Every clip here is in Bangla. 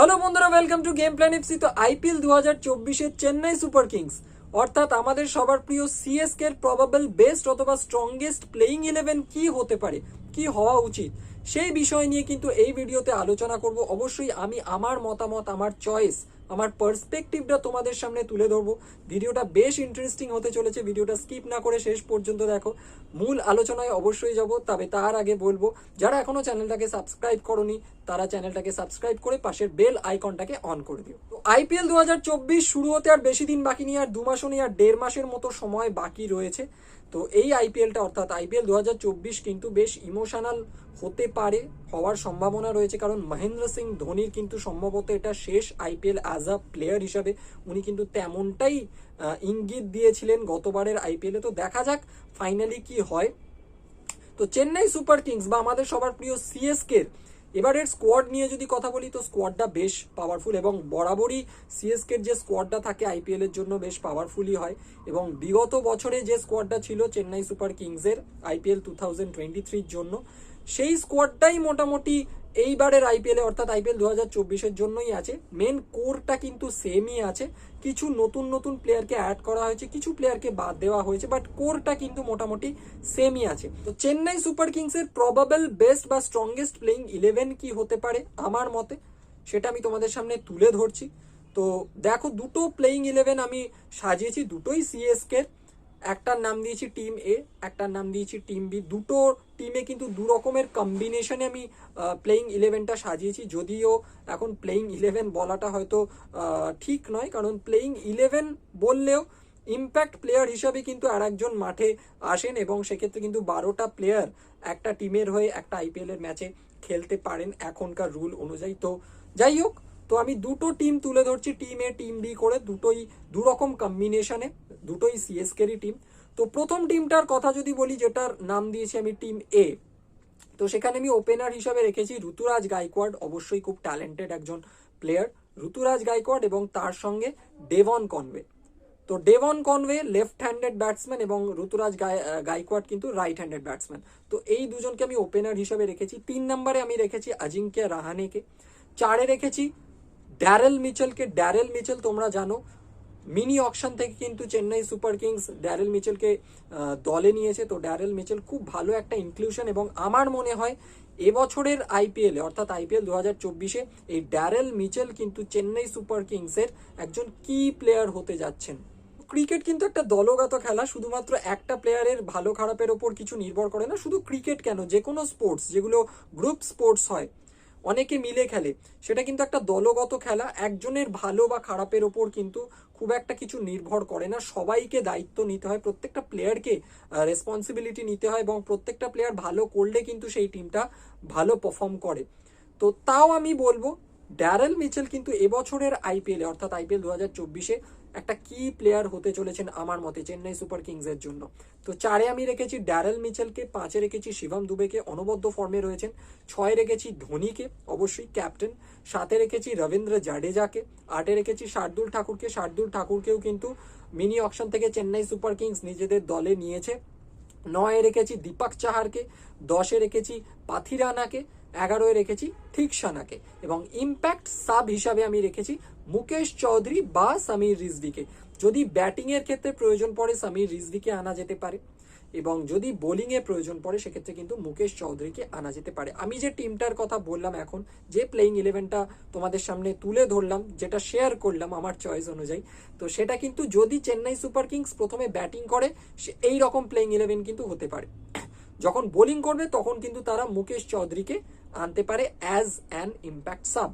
হ্যালো বন্ধুরা welcome to game plan FC তো আইপিএল দু হাজার চেন্নাই সুপার কিংস। অর্থাৎ আমাদের সবার প্রিয় সিএসকে এর প্রবাবল বেস্ট অথবা স্ট্রংগেস্ট প্লেইং ইলেভেন কি হতে পারে, কি হওয়া উচিত, সেই বিষয় নিয়ে কিন্তু এই ভিডিওতে আলোচনা করব। অবশ্যই আমি, আমার মতামত, আমার চয়েস আমার পার্সপেক্টিভটা তোমাদের সামনে তুলে ধরবো। ভিডিওটা বেশ ইন্টারেস্টিং হতে চলেছে। ভিডিওটা স্কিপ না করে শেষ পর্যন্ত দেখো। মূল আলোচনায় অবশ্যই যাব, তবে তার আগে বলব, যারা এখনও চ্যানেলটাকে সাবস্ক্রাইব করনি, তারা চ্যানেলটাকে সাবস্ক্রাইব করে পাশের বেল আইকনটাকে অন করে দিও। তো আইপিএল দু হাজার চব্বিশ শুরু হতে আর বেশি দিন বাকি নেই, আর দু মাসও নেই, আর দেড় মাসের মতো সময় বাকি রয়েছে। তো এই আইপিএলটা অর্থাৎ আইপিএল দু হাজার চব্বিশ কিন্তু বেশ ইমোশনাল হতে পারে হওয়ার সম্ভাবনা রয়েছে, কারণ মহেন্দ্র সিং ধোনির কিন্তু সম্ভবত এটা শেষ আইপিএল অ্যাজ আ প্লেয়ার হিসাবে। উনি কিন্তু তেমনটাই ইঙ্গিত দিয়েছিলেন গতবারের আইপিএলে। তো দেখা যাক ফাইনালি কি হয়। তো চেন্নাই সুপার কিংস বা আমাদের সবার প্রিয় সিএসকে এবারের স্কোয়াড নিয়ে যদি কথা বলি, তো স্কোয়াডটা বেশ পাওয়ারফুল এবং বরাবরই সিএসকে যে স্কোয়াডটা থাকে আইপিএল এর জন্য বেশ পাওয়ারফুলই হয়। এবং বিগত বছরে যে স্কোয়াডটা ছিল চেন্নাই সুপার কিংসের আইপিএল টু থাউজেন্ড জন্য সেই স্কোয়াডটাই মোটামুটি এইবারের আইপিএল অর্থাৎ আইপিএল দু হাজার চব্বিশের জন্যই আছে। মেন কোরটা কিন্তু সেমই আছে। কিছু নতুন নতুন প্লেয়ারকে অ্যাড করা হয়েছে, কিছু প্লেয়ারকে বাদ দেওয়া হয়েছে বাট কোরটা কিন্তু মোটামুটি সেমই আছে। তো চেন্নাই সুপার কিংসের প্রবাবল বেস্ট বা স্ট্রংগেস্ট প্লেইং ইলেভেন কি হতে পারে আমার মতে, সেটা আমি তোমাদের সামনে তুলে ধরছি। তো দেখো, দুটো প্লেইং ইলেভেন আমি সাজিয়েছি, দুটোই সিএসকে একটার নাম দিয়েছি টিম এ একটার নাম দিয়েছি টিম বি দুটো টিমে কিন্তু দু রকমের কম্বিনেশনে আমি প্লেইং ইলেভেনটা সাজিয়েছি। যদিও এখন প্লেইং ইলেভেন বলাটা হয়তো ঠিক নয়, কারণ প্লেইং ইলেভেন বললেও ইম্প্যাক্ট প্লেয়ার হিসাবে কিন্তু আর একজন মাঠে আসেন এবং সেক্ষেত্রে কিন্তু বারোটা প্লেয়ার একটা টিমের হয়ে একটা আইপিএল এর ম্যাচে খেলতে পারেন এখনকার রুল অনুযায়ী। তো যাই হোক তো আমি দুটো টিম তুলে ধরছি টিম এ টিম বি করে, দুটোই দু রকম কম্বিনেশনে দুটোই সিএসকেরই টিম তো প্রথম টিমটার কথা যদি বলি, যেটার নাম দিয়েছি আমি টিম এ তো সেখানে আমি ওপেনার হিসাবে রেখেছি ঋতুরাজ গাইকোয়াড, অবশ্যই খুব ট্যালেন্টেড একজন প্লেয়ার ঋতুরাজ গাইকোয়াড এবং তার সঙ্গে ডেভন কনওয়ে। তো Devon Conway left handed batsman এবং ঋতুরাজ গাইকোয়াড কিন্তু রাইট হ্যান্ডেড ব্যাটসম্যান তো এই দুজনকে আমি ওপেনার হিসাবে রেখেছি। তিন নম্বরে আমি রেখেছি আজিঙ্ক্য রাহানেকে। চারে রেখেছি ড্যারেল মিচেলকে ড্যারেল মিচেল তোমরা জানো মিনি অকশন থেকে কিন্তু চেন্নাই সুপার কিংস ড্যারেল মিচেলকে দলে নিয়েছে। তো ড্যারেল মিচেল খুব ভালো একটা ইনক্লুশন এবং আমার মনে হয় এবছরের আইপিএল অর্থাৎ আইপিএল দু হাজার চব্বিশে, এই ড্যারেল মিচেল কিন্তু চেন্নাই সুপার কিংসের একজন কি প্লেয়ার হতে যাচ্ছেন। ক্রিকেট কিন্তু একটা দলগত খেলা, শুধুমাত্র একটা প্লেয়ারের ভালো খারাপের ওপর কিছু নির্ভর করে না, শুধু ক্রিকেট কেন? যে কোনো স্পোর্টস যেগুলো গ্রুপ স্পোর্টস হয় অনেকে মিলে খেলে। সেটা কিন্তু একটা দলগত খেলা, একজনের ভালো বা খারাপের ওপর কিন্তু খুব একটা কিছু নির্ভর করে না। সবাইকে দায়িত্ব নিতে হয়, প্রত্যেকটা প্লেয়ারকে রেসপন্সিবিলিটি নিতে হয় এবং প্রত্যেকটা প্লেয়ার ভালো করলে কিন্তু সেই টিমটা ভালো পারফর্ম করে। তো তাও আমি বলব ড্যারেল মিচেল কিন্তু এবছরের আইপিএলে, অর্থাৎ আইপিএল দু হাজার চব্বিশে একটা কি প্লেয়ার হতে চলেছেন আমার মতে চেন্নাই সুপার কিংসের জন্য। তো চারে আমি রেখেছি ড্যারেল মিচেলকে, পাঁচে রেখেছি শিবম দুবেকে, অনবদ্য ফর্মে রয়েছেন। ছয়ে রেখেছি ধোনিকে, অবশ্যই ক্যাপ্টেন সাতে রেখেছি রবীন্দ্র জাডেজাকে, আটে রেখেছি শার্দুল ঠাকুরকে। শার্দুল ঠাকুরকেও কিন্তু মিনি অকশন থেকে চেন্নাই সুপার কিংস নিজেদের দলে নিয়েছে। নয়ে রেখেছি দীপক চাহারকে, দশে রেখেছি পাথিরানাকে এগারোয় রেখেছি ঠিক সানাকে এবং ইম্প্যাক্ট সাব হিসাবে আমি রেখেছি মুকেশ চৌধুরী বা সমীর রিজভিকে। যদি ব্যাটিং এর ক্ষেত্রে প্রয়োজন পড়ে সমীর রিজভিকে আনা যেতে পারে এবং যদি বোলিং এ প্রয়োজন পড়ে সেক্ষেত্রে কিন্তু মুকেশ চৌধুরীকে আনা যেতে পারে। আমি যে টিমটার কথা বললাম এখন, যে প্লেইং ইলেভেনটা তোমাদের সামনে তুলে ধরলাম, যেটা শেয়ার করলাম আমার চয়েস অনুযায়ী, তো সেটা কিন্তু যদি চেন্নাই সুপার কিংস প্রথমে ব্যাটিং করে এই রকম প্লেইং ইলেভেন কিন্তু হতে পারে। যখন বোলিং করবে, তখন কিন্তু তারা মুকেশ চৌধুরীকে আনতে পারে অ্যাজ অ্যান ইম্প্যাক্ট সাব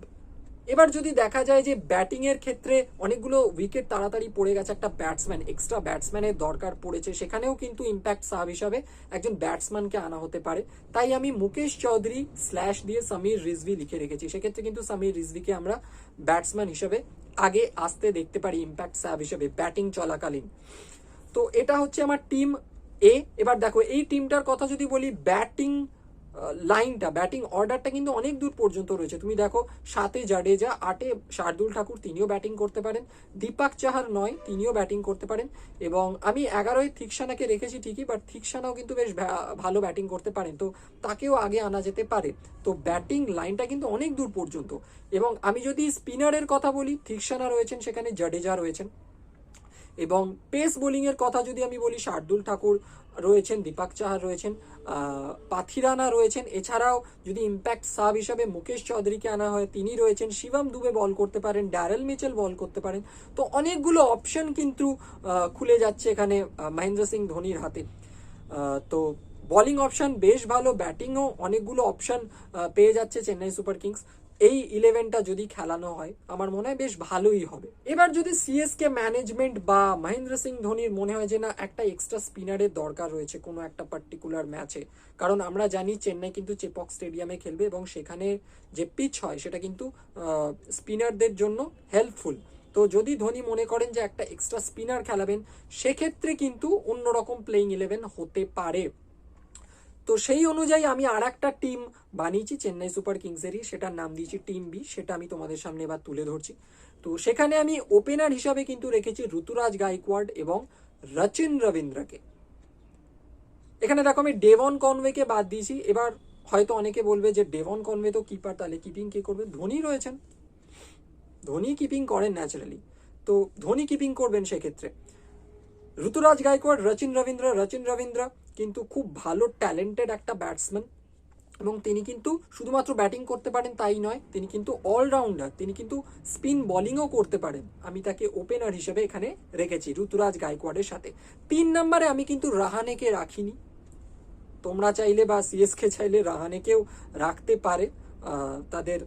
এবার যদি দেখা যায় যে ব্যাটিং এর ক্ষেত্রে অনেকগুলো উইকেট তাড়াতাড়ি পড়ে গেছে, একটা ব্যাটসম্যান এক্সট্রা ব্যাটসম্যানের দরকার পড়েছে, সেখানেও কিন্তু ইম্প্যাক্ট সাব হিসাবে একজন ব্যাটসম্যানকে আনা হতে পারে। তাই আমি মুকেশ চৌধুরী স্ল্যাশ দিয়ে সমীর রিজভি লিখে রেখেছি। সেক্ষেত্রে কিন্তু সমীর রিজভিকে আমরা ব্যাটসম্যান হিসেবে আগে আসতে দেখতে পারি ইম্প্যাক্ট সাব হিসেবে ব্যাটিং চলাকালীন। তো এটা হচ্ছে আমার টিম এ এবার দেখো, এই টিমটার কথা যদি বলি ব্যাটিং লাইনটা ব্যাটিং অর্ডারটা কিন্তু অনেক দূর পর্যন্ত রয়েছে। তুমি দেখো, সাতে জাডেজা, আটে শার্দুল ঠাকুর, তিনিও ব্যাটিং করতে পারেন। দীপাক চাহার নয়, তিনিও ব্যাটিং করতে পারেন। এবং আমি এগারোয় থিকসানাকে রেখেছি ঠিকই বাট থিকসানাও কিন্তু বেশ ভালো ব্যাটিং করতে পারেন। তো তাকেও আগে আনা যেতে পারে। তো ব্যাটিং লাইনটা কিন্তু অনেক দূর পর্যন্ত। এবং আমি যদি স্পিনারের কথা বলি, থিকসানা রয়েছেন সেখানে, জাডেজা রয়েছেন। এবং পেস বোলিংয়ের কথা যদি আমি বলি, শার্দুল ঠাকুর রয়েছেন, দীপাক চাহার রয়েছেন পাথিরানা রয়েছেন, এছাড়াও যদি ইম্প্যাক্ট সাব হিসাবে মুকেশ চৌধুরীকে আনা হয়, তিনি রয়েছেন, শিবম দুবে বল করতে পারেন ড্যারেল মিচেল বল করতে পারেন, তো অনেকগুলো অপশন কিন্তু খুলে যাচ্ছে এখানে মহেন্দ্র সিং ধোনির হাতে। তো বোলিং অপশন বেশ ভালো ব্যাটিংও অনেকগুলো অপশন পেয়ে যাচ্ছে চেন্নাই সুপার কিংস। এই ইলেভেনটা যদি খেলানো হয়, আমার মনে হয় বেশ ভালোই হবে। এবার যদি সিএসকে ম্যানেজমেন্ট বা মহেন্দ্র সিং ধোনির মনে হয় যে না, একটা এক্সট্রা স্পিনারের দরকার রয়েছে কোনো একটা পার্টিকুলার ম্যাচে কারণ আমরা জানি চেন্নাই কিন্তু চেপক স্টেডিয়ামে খেলবে এবং সেখানে যে পিচ হয়, সেটা কিন্তু স্পিনারদের জন্য হেল্পফুল তো যদি ধোনি মনে করেন যে একটা এক্সট্রা স্পিনার খেলাবেন, সেক্ষেত্রে কিন্তু অন্যরকম প্লেইং ইলেভেন হতে পারে। তো সেই অনুযায়ী আমি আর একটা টিম বানিয়েছি, চেন্নাই সুপার কিংসেরই। সেটার নাম দিয়েছি টিম বি সেটা আমি তোমাদের সামনে এবার তুলে ধরছি। তো সেখানে আমি ওপেনার হিসাবে কিন্তু রেখেছি ঋতুরাজ গাইকোয়াড এবং রচিন রবীন্দ্রকে। এখানে দেখো আমি ডেভন কনওয়েকে বাদ দিয়েছি। এবার হয়তো অনেকে বলবে যে ডেভন কনওয়ে তো কিপার তাহলে কিপিং কে করবে? ধোনি রয়েছেন। ধোনি কিপিং করেন ন্যাচারালি তো ধোনি কিপিং করবেন সেক্ষেত্রে। ঋতুরাজ গায়কোয়াড়, রচিন রবীন্দ্র রচিন রবীন্দ্র কিন্তু খুব ভালো ট্যালেন্টেড একটা ব্যাটসম্যান এবং তিনি কিন্তু শুধুমাত্র ব্যাটিং করতে পারেন তাই নয়, তিনি কিন্তু অলরাউন্ডার তিনি কিন্তু স্পিন বোলিংও করতে পারেন। আমি তাকে ওপেনার হিসেবে এখানে রেখেছি ঋতুরাজ গায়কোয়াড়ের সাথে। তিন নম্বরে আমি কিন্তু রাহানেকে রাখিনি। তোমরা চাইলে বা সিএসকে চাইলে রাহানেকেও রাখতে পারে তাদের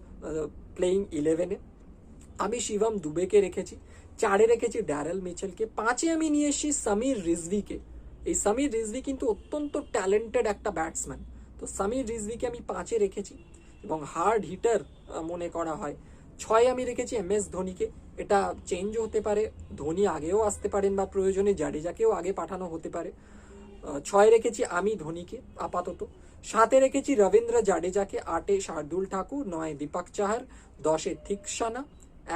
প্লেইং ইলেভেনে আমি শিবম দুবেকে রেখেছি, চারে রেখেছি ড্যারেল মিচেলকে, পাঁচে আমি নিয়ে এসেছি সমীর রিজভিকে। এই সমীর রিজভি কিন্তু অত্যন্ত ট্যালেন্টেড একটা ব্যাটসম্যান। তো সমীর রিজভিকে আমি পাঁচে রেখেছি এবং হার্ড হিটার মনে করা হয়। ছয় আমি রেখেছি এম এস ধোনিকে। এটা চেঞ্জও হতে পারে, ধোনি আগেও আসতে পারেন বা প্রয়োজনে জাডেজাকেও আগে পাঠানো হতে পারে। ছয় রেখেছি আমি ধোনিকে, আপাতত। সাতে রেখেছি রবীন্দ্র জাডেজাকে, আটে শার্দুল ঠাকুর, নয় দীপক চাহার, দশে থিকসানা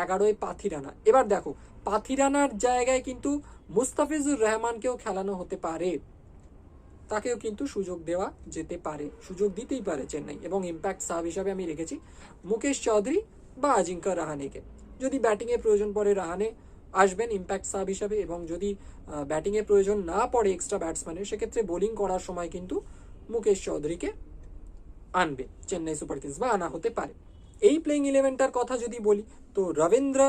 এগারোয় পাথিরানা। এবার দেখো, পাথিরানার জায়গায় কিন্তু মুস্তাফিজুর রহমানকেও খেলানো হতে পারে। তাকেও কিন্তু সুযোগ দেওয়া যেতে পারে, সুযোগ দিতেই পারে চেন্নাই। এবং ইম্প্যাক্ট সাব হিসাবে আমি রেখেছি মুকেশ চৌধুরী বা আজিঙ্কা রাহানেকে। যদি ব্যাটিংয়ে প্রয়োজন পড়ে রাহানে আসবেন ইম্প্যাক্ট সাব হিসাবে এবং যদি ব্যাটিংয়ে প্রয়োজন না পড়ে এক্সট্রা ব্যাটসম্যানের সেক্ষেত্রে বোলিং করার সময় কিন্তু মুকেশ চৌধুরীকে আনবে, চেন্নাই সুপার কিংস বা আনা হতে পারে। এই প্লেইং ইলেভেনটার কথা যদি বলি, তো রবীন্দ্র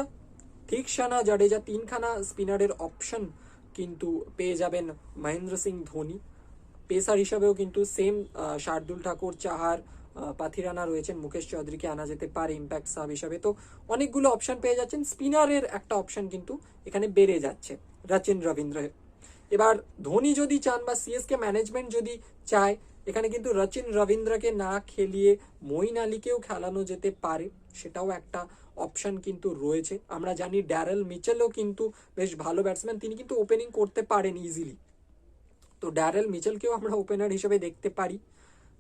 থিকসানা জাডেজা তিনখানা স্পিনারের অপশন কিন্তু পেয়ে যাবেন মহেন্দ্র সিং ধোনি। পেসার হিসাবেও কিন্তু সেম শার্দুল ঠাকুর, চাহার পাথিরানা রয়েছেন, মুকেশ চৌধুরীকে আনা যেতে পারে ইম্প্যাক্ট সাব হিসাবে। তো অনেকগুলো অপশন পেয়ে যাচ্ছেন স্পিনারের একটা অপশন কিন্তু এখানে বেড়ে যাচ্ছে রচিন রবীন্দ্রের। এবার ধোনি যদি চান বা সিএসকে ম্যানেজমেন্ট যদি চায় এখানে কিন্তু রচিন রবীন্দ্রকে না খেলিয়ে মইন আলীকেও খেলানো যেতে পারে, সেটাও একটা অপশন কিন্তু রয়েছে। আমরা জানি ড্যারেল মিচেলও কিন্তু বেশ ভালো ব্যাটসম্যান তিনি কিন্তু ওপেনিং করতে পারেন ইজিলি তো ড্যারেল মিচেলকেও আমরা ওপেনার হিসেবে দেখতে পারি,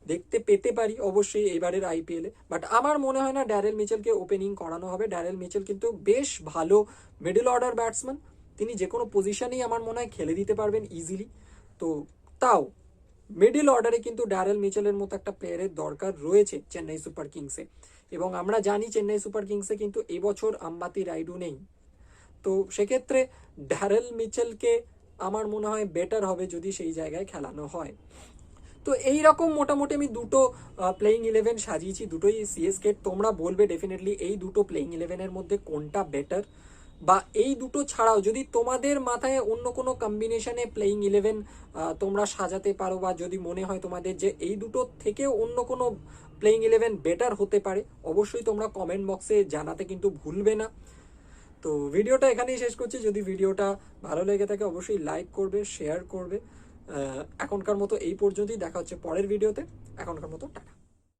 দেখতে পেতে পারি অবশ্যই এবারের আইপিএলে বাট আমার মনে হয় না ড্যারেল মিচেলকে ওপেনিং করানো হবে। ড্যারেল মিচেল কিন্তু বেশ ভালো মিডল অর্ডার ব্যাটসম্যান তিনি যে কোনো পজিশনেই আমার মনে হয় খেলে দিতে পারবেন ইজিলি তো তাও মিডল অর্ডারে কিন্তু ড্যারেল মিচেলের মতো একটা প্লেয়ারের দরকার রয়েছে চেন্নাই সুপার কিংসে। এবং আমরা জানি চেন্নাই সুপার কিংসে কিন্তু এবছর আম্বাতি রাইডু নেই। তো সেক্ষেত্রে ড্যারেল মিচেলকে আমার মনে হয় বেটার হবে যদি সেই জায়গায় খেলানো হয়। তো এই রকম মোটামুটি আমি দুটো প্লেইং ইলেভেন সাজিয়েছি, দুটোই সিএসকে তোমরা বলবে ডেফিনেটলি এই দুটো প্লেইং ইলেভেনের মধ্যে কোনটা বেটার বা এই দুটো ছাড়াও যদি তোমাদের মাথায় অন্য কোনো কম্বিনেশনে প্লেইং ইলেভেন তোমরা সাজাতে পারো বা যদি মনে হয় তোমাদের যে এই দুটো থেকেও অন্য কোনো প্লেইং ইলেভেন বেটার হতে পারে, অবশ্যই তোমরা কমেন্ট বক্সে জানাতে কিন্তু ভুলবে না। তো ভিডিওটা এখানেই শেষ করছি। যদি ভিডিওটা ভালো লেগে থাকে, অবশ্যই লাইক করবে শেয়ার করবে। এখনকার মতো এই পর্যন্তই। দেখা হচ্ছে পরের ভিডিওতে। এখনকার মতো টাটা।